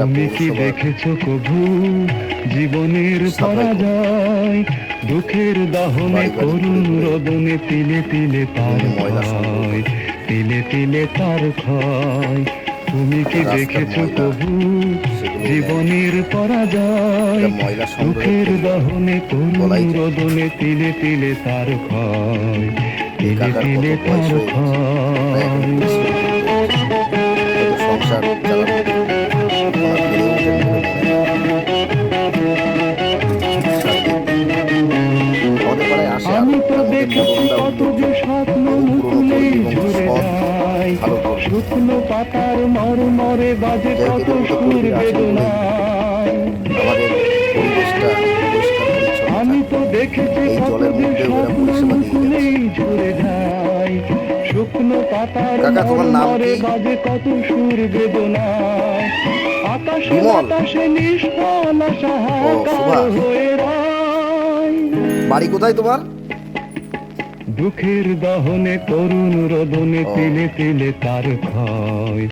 তুমি কি দেখেছ কভু? জীবনের। পরাজয় দুঃখের দহনে করুণ রদনে তিলে তিলে তার ক্ষয় তিলে তিলে তার ক্ষয়। তুমি কি দেখেছ কভু? জীবনের পরাজয় দুঃখের দহনে করুণ বলাই তিলে তিলে তার ক্ষয়। তিলে তিলে তার ক্ষয়। আসে আমি তো দেখেছি কত যে স্বপ্ন ঝরে যায়। শুকনো পাতার মরমরে বাজে কত সুর বেদনায়। আমি তো দেখেছি কত যে স্বপ্ন ঝরে যায়। শুকনো পাতার মরমরে কি? বাজে কত সুর বেদনায়। আকাশে। বাতাসে নিষ্ফল সাহাকার হয়ে বাড়ি কোথায় তোমার? দুঃখের দহনে করুণ রোদনে। তিলে তিলে তার ক্ষয়